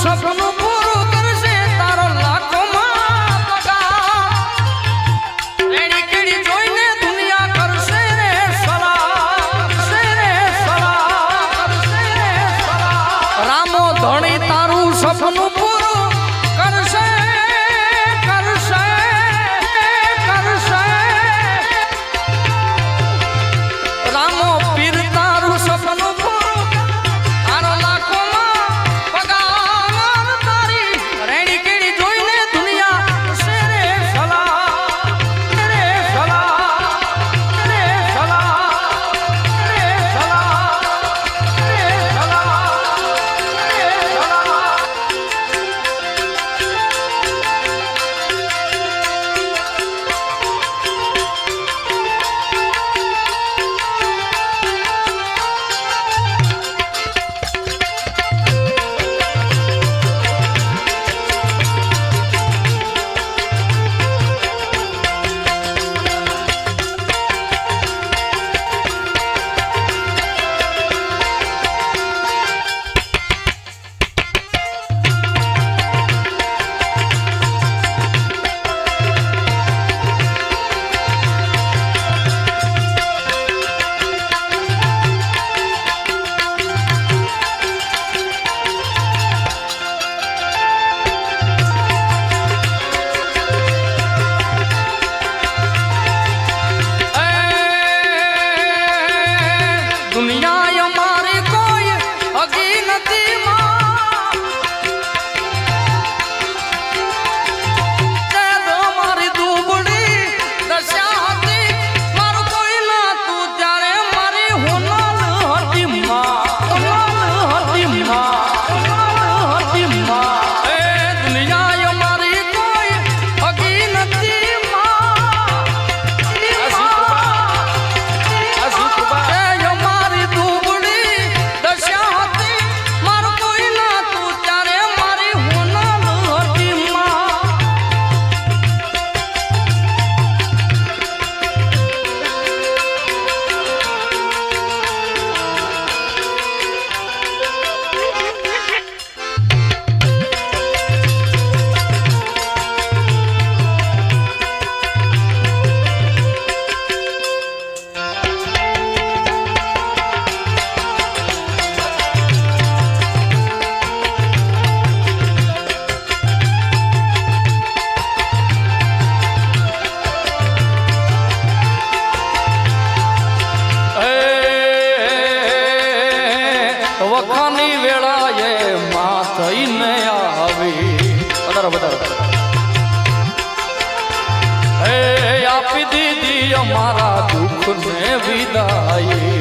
સપનું પૂરું કરશે તારો લાખો માં પગાર એની કેડી જોઈને દુનિયા કરશે રે સલા કરશે રે સલા કરશે રામો ધણી તારું સપનું વખાની વેળાએ માં થઈને આવી. વધારો વધારો. હે આપી દીધી અમારા દુઃખને વિદાય.